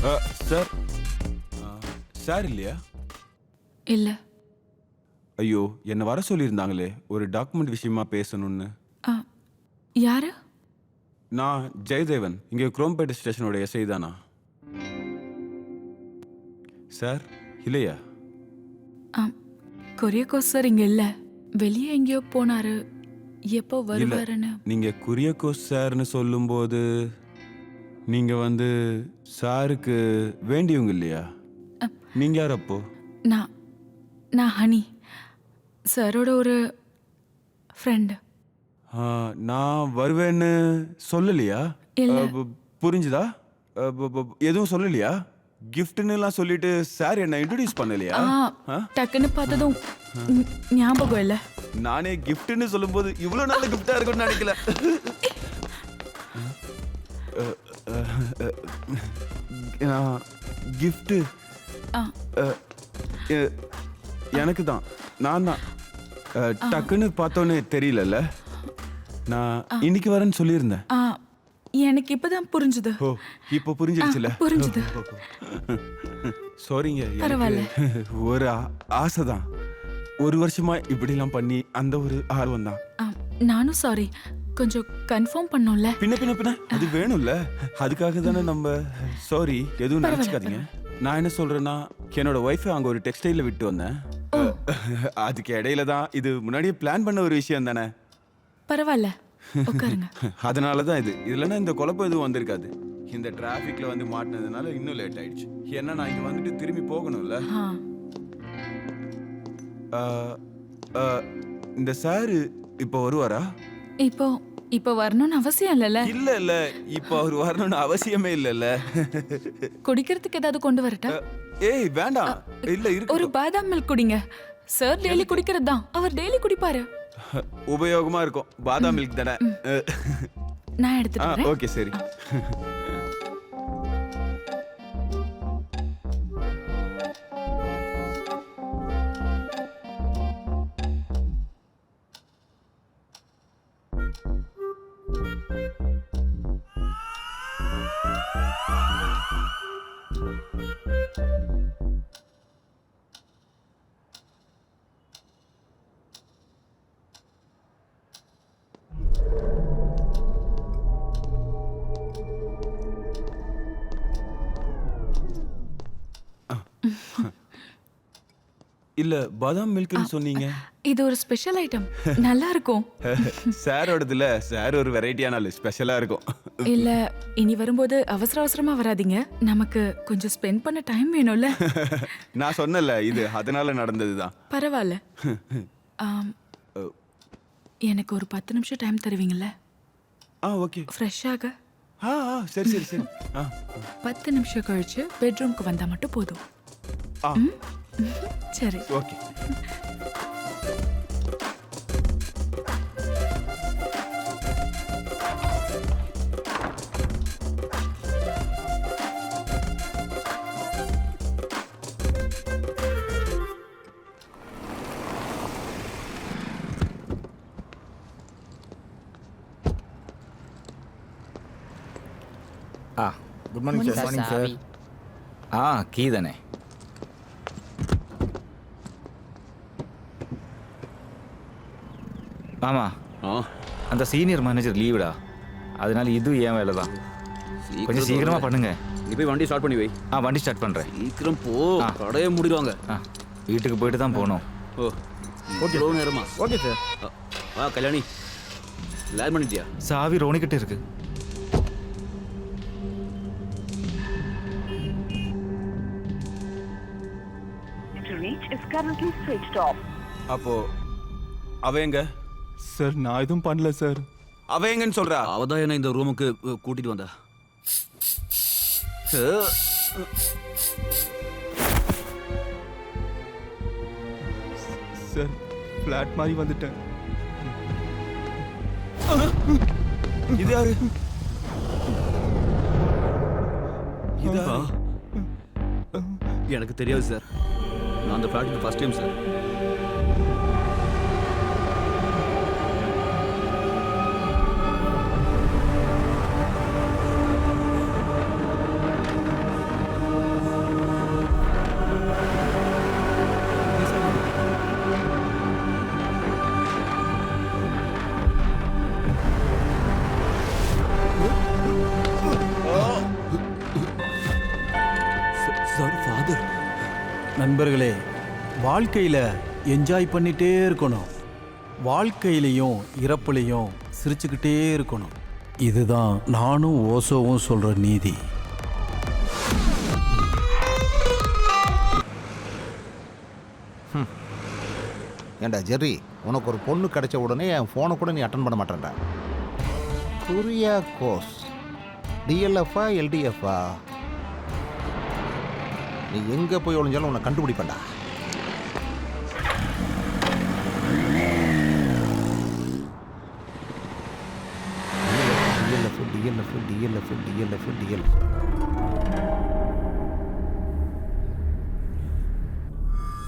Sir sir இல்லையா? இல்ல. ஐயோ என்னை வர சொல்லியிருந்தாங்களே ஒரு டாக்குமெண்ட் விஷயமா பேசணும்னு. ஆ, யாரு? நான் ஜெயதேவன் இங்கே குரோம்பேட்டை ஸ்டேஷனோட எஸ்ஐ தானா? சார் இல்லையா? கொரியகோஸ் சார் இங்க இல்ல. வெளியே எங்கேயோ போனாரு. எப்போ வருவாருன்னு. நீங்க குரியக்கோ சார்னு சொல்லும்போது நீங்க வந்து சாருக்கு வேண்டியவங்க இல்லையா? நீங்க யார் அப்போ? நான் நான் ஹனி. சாரோட ஒரு ஃப்ரெண்டு நான் வருவேன்னு சொல்லலையா? புரிஞ்சுதா? எதுவும் சொல்லலையா? கிஃப்ட்னு எல்லாம் சொல்லிட்டு சார் என்ன இன்ட்ரடியூஸ் பண்ணலையா? டக்குன்னு பார்த்ததும் ஞாபகம் இல்ல. நானே கிஃப்ட்னு சொல்லும்போது இவ்வளவு நல்ல கிஃப்டா இருக்கும்னு நினைக்கல. கிஃப்ட் ஆ, எனக்கு தான். நான் தான். டக்குன்னு பார்த்தோன்னே தெரியலல்ல. நான் இன்னைக்கு வரேன்னு சொல்லியிருந்தேன். எனக்கு இப்பதான் புரிஞ்சுது. ஓ இப்போ புரிஞ்சிடுச்சுல புரிஞ்சுது. சாரிங்க பரவாயில்ல. ஒரு ஆ- ஆசைதான் ஒரு வருஷமா இப்படிலாம் பண்ணி அந்த ஒரு ஆர்வம் தான். நானும் சாரி கொஞ்சம் கன்ஃபார்ம் பண்ணோம்ல. பின்ன பின்ன பின்ன. அது வேணும்ல. அதுக்காக தானே நம்ம சாரி எதுவும் நினைச்சுக்காதீங்க. நான் என்ன சொல்றேன்னா என்னோட ஒய்ஃபை அங்க ஒரு டெக்ஸ்டைல விட்டு வந்தேன். அதுக்கு இடையில தான் இது முன்னாடியே பிளான் பண்ண ஒரு விஷயம் தானே. பரவாயில்ல. அதனால தான் இது. இதுலன்னா இந்த குழப்பம் எதுவும் வந்திருக்காது. இந்த டிராஃபிக்ல வந்து மாட்டினதுனால இன்னும் லேட் ஆயிடுச்சு. ஏன்னா நான் இங்க வந்துட்டு திரும்பி போகணும்ல. இந்த சாரு இப்போ வருவாரா? இப்போ இப்போ வரணும்னு அவசியம் இல்லைல்ல? இல்ல இல்ல இப்போ அவர் வரணும்னு அவசியமே இல்லல்ல. குடிக்கிறதுக்கு ஏதாவது கொண்டு வரட்டா? ஏய் வேண்டாம். இல்ல ஒரு இருக்கு பாதாம் மில்க் குடிங்க. சார் டெய்லி குடிக்கிறது தான். அவர் டெய்லி குடிப்பாரு. உபயோகமா இருக்கும். பாதாம் மில்க் தானே? நான் எடுத்துட்டு வரேன். ஓகே சரி. இல்ல பாதாம் மில்க்னு சொன்னீங்க. இது ஒரு ஸ்பெஷல் ஐட்டம் நல்லா இருக்கும் சாரோடதுல சார் ஒரு வெரைட்டியான ஆளு. ஸ்பெஷலா இருக்கும். இல்ல இனி வரும்போது அவசர அவசரமா வராதீங்க. நமக்கு கொஞ்சம் ஸ்பெண்ட் பண்ண டைம் வேணும்ல. நான் சொன்னல இது அதனால நடந்ததுதான். பரவாயில்ல. எனக்கு ஒரு பத்து நிமிஷம் டைம் தருவீங்கல்ல? ஆ ஓகே ஃப்ரெஷ்ஷாக ஆ ஆ சரி சரி சரி. ஆ. பத்து நிமிஷம் கழிச்சு பெட்ரூம்க்கு வந்தா மட்டும் போதும். ஆ. சரி. Okay good morning sir morning sir ஆ கீ தானே ஆமா அந்த சீனியர் மேனேஜர் லீவுடா அதனால இது ஏன் வேலை தான் கொஞ்சம் சீக்கிரமா பண்ணுங்க நீ போய் வண்டி ஸ்டார்ட் பண்ணி வை ஆ வண்டி ஸ்டார்ட் பண்ணுறேன் சீக்கிரம் போ கடையை மூடிடுவாங்க ஆ வீட்டுக்கு போயிட்டு தான் போகணும் ஓ ஓகே நேரமா ஓகே சார் வா கல்யாணி லேர் பண்ணிட்டியா சாவி ரோனிக்கிட்ட இருக்கு currently switched off. அப்போ அவ எங்க? சார் நான் எதுவும் பண்ணல சார். அவ எங்கன்னு சொல்றா? அவ தான் என்ன இந்த ரூமுக்கு அ, கூட்டிட்டு வந்தா. சார் ஃப்ளாட் மாதிரி வந்துட்டேன். இது யாரு? இது? எனக்கு தெரியாது சார். நான் அந்த ஃப்ளாட்டுக்கு ஃபஸ்ட் டைம் சார் வாழ்க்கையில் என்ஜாய் பண்ணிகிட்டே இருக்கணும். வாழ்க்கையிலையும் இறப்புலையும் சிரிச்சுக்கிட்டே இருக்கணும். இதுதான் நானும் ஓசோவும் சொல்கிற நீதி. ஏண்டா ஜெர்ரி உனக்கு ஒரு பொண்ணு கிடைச்ச உடனே என் ஃபோனை கூட நீ அட்டன் பண்ண மாட்டேன்டா. குரியா கோர்ஸ். டிஎல்எஃப்ஆ எல்டிஎஃப்ஆ நீ எங்கே போய் ஒழிஞ்சாலும் உன்னை கண்டுபிடிப்பேன்டா. டிஎல்எஃப் டிஎல்எஃப் டிஎல்எஃப்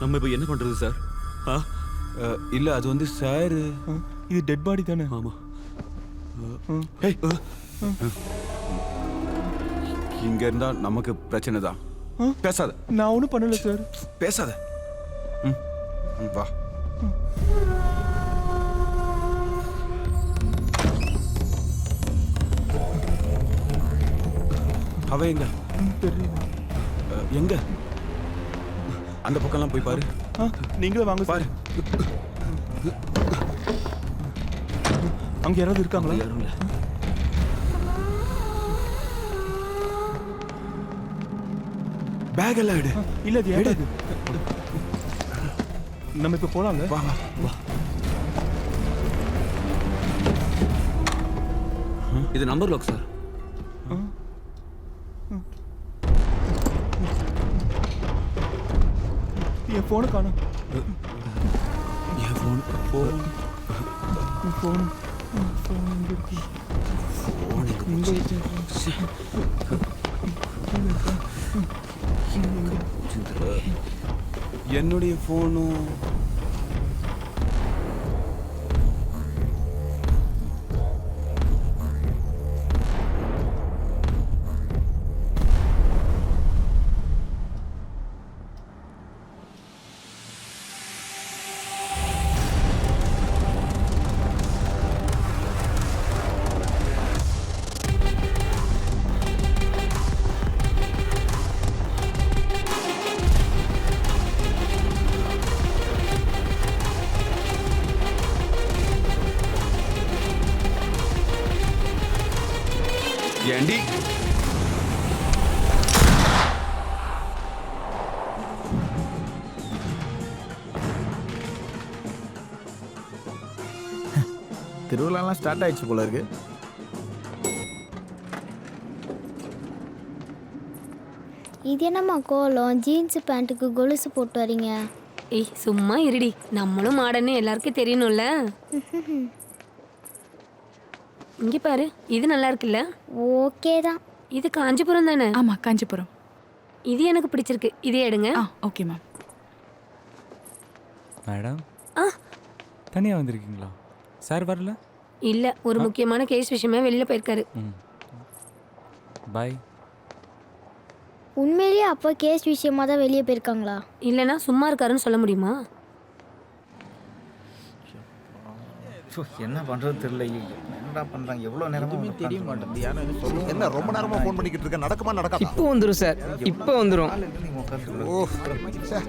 நம்ம இப்போ என்ன பண்றது சார் ஆ? இல்ல அது வந்து சார். இது டெட் பாடி தானே? ஆமா. இங்க இருந்தா நமக்கு பிரச்சனை தான். பேசாத. நான் ஒன்றும் பண்ணல சார் பேசாத. ம், ம், வா அவ எங்க? எங்க? அந்த பக்கம்லாம் போய் பாரு. ஆ நீங்களே வாங்க பாரு. அங்கே யாராவது இருக்காங்களா? யாரும் இல்லை. பேக் எல்லாம் எடு. இல்ல அது ஏடாது நம்ம இப்போ போலாம்ல? வா வா வா. இது நம்பர் லாக் சார் ஃபோனை காணும் என் ஃபோன் ஃபோன் ஃபோன் ஃபோன் எங்கே இருக்கு இங்கே வச்சு என்னுடைய ஃபோனும் திருவிழாலாம் ஸ்டார்ட் ஆயிடுச்சு போல இருக்கு. இது என்னம்மா கோலம்? ஜீன்ஸ் பேண்ட்டுக்கு கொலுசு போட்டு வரீங்க. ஏய் சும்மா இருடி. நம்மளும் மாடர்னு எல்லாருக்கும் தெரியணும்ல. இங்க பாரு இது நல்லா இருக்குல்ல? ஓகே தான். இது காஞ்சிபுரம் தானே? ஆமா காஞ்சிபுரம். இது எனக்கு பிடிச்சிருக்கு. இதே எடுங்க. ஆ ஓகே மேம். மேடம்? ஆ. தனியாக வந்திருக்கீங்களா? சார் வரல? இல்ல ஒரு முக்கியமான கேஸ் விஷயமா வெளியில போயிருக்காரு. ம். பாய் உண்மையிலேயே அப்போ கேஸ் விஷயமா தான் வெளியே போயிருக்காங்களா? இல்லனா சும்மா இருக்காருன்னு சொல்ல முடியுமா? என்ன பண்றது தெரியல. என்னடா பண்றாங்க? எவ்வளவு நேரமா தெரிய மாட்டேங்குது. என்ன ரொம்ப நேரமா ஃபோன் பண்ணிக்கிட்டு இருக்க? நடக்குமா நடக்காதா? இப்போ வந்துடும் சார். இப்போ வந்துடும் ஓ சார்.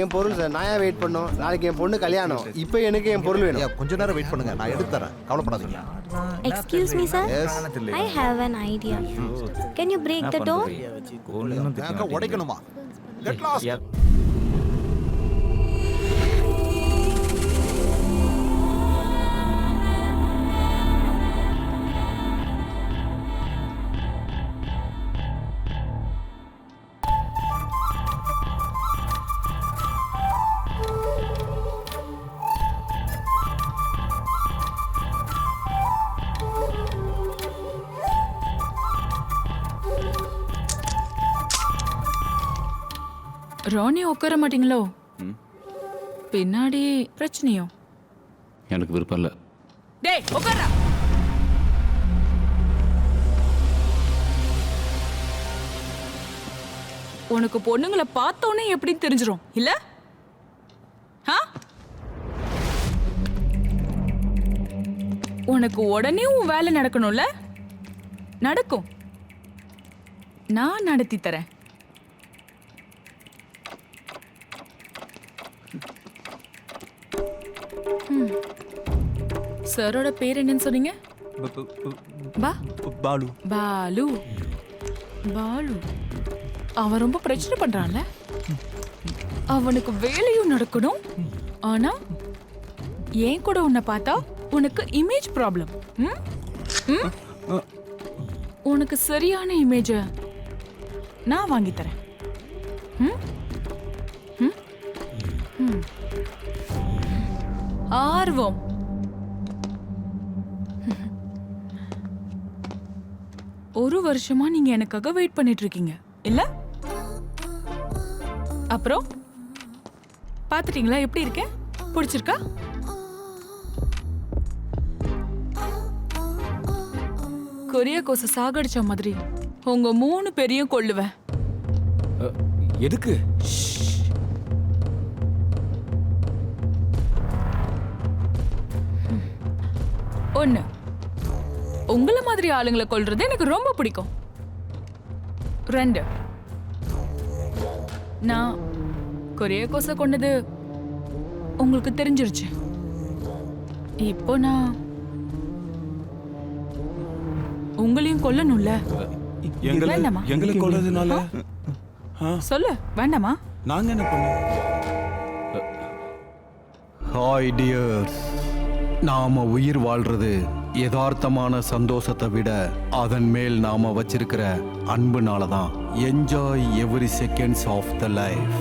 என் பொருள் சார். நான் ஏன் வெயிட் பண்ணோம் நாளைக்கு என் பொண்ணு கல்யாணம். இப்போ எனக்கு என் பொருள் வேணும். ஐயா, கொஞ்ச நேரம் வெயிட் பண்ணுங்க. நான் எடுத்து தரேன். கவலைப்படாதீங்க excuse me sir I have an idea can you break the door ஒன்றும் உடைக்கணுமா? கெட் லாஸ்ட் ராணி உட்கார மாட்டீங்களோ? பின்னாடி பிரச்சனையோ? எனக்கு விருப்பம் இல்லை. டேய் உட்காரா உனக்கு பொண்ணுங்களை பார்த்தோன்னே எப்படின்னு தெரிஞ்சிரும் இல்ல? உனக்கு உடனே உன் வேலை நடக்கணும்ல? நடக்கும். நான் நடத்தி தரேன். சாரோட பேர் என்னன்னு சொன்னீங்க? ப- பாலு. பாலு. பாலு. அவன் ரொம்ப பிரச்சனை பண்றான்ல. அவனுக்கு வேலையும் நடக்கணும். ஆனா ஏன் கூட உன்னை பார்த்தா உனக்கு இமேஜ் ப்ராப்ளம் உனக்கு சரியான இமேஜ நான் வாங்கி தரேன். ம்? ம்? ம். ஆர்வம். ஒரு வருஷமா நீங்க எனக்காக வெயிட் பண்ணிட்டு இருக்கீங்க இல்ல? அப்புறம்? பாத்துட்டீங்களா? எப்படி இருக்கேன்? பிடிச்சிருக்கா? கொரிய கோச சாகடிச்ச மாதிரி. உங்க மூணு பேரையும் கொல்லுவேன். எதுக்கு? ஒண்ணு. உங்கள மாதிரி ஆளுங்களை கொல்றது எனக்கு ரொம்ப பிடிக்கும். ரெண்டு. நான் கொரிய கோச கொண்டது உங்களுக்கு தெரிஞ்சிருச்சு. இப்போ நான் உங்களையும் கொல்லணும்ல? எங்களை வேண்டாமா? எங்களை கொள்றதுனால ஆ, சொல்லு வேண்டாமா? நாங்க என்ன பண்ணோம்? ஹாய் டியர்ஸ் நாம உயிர் வாழ்றது யதார்த்தமான சந்தோஷத்தை விட அதன் மேல் நாம வச்சிருக்கிற அன்புனால தான் enjoy every seconds of the life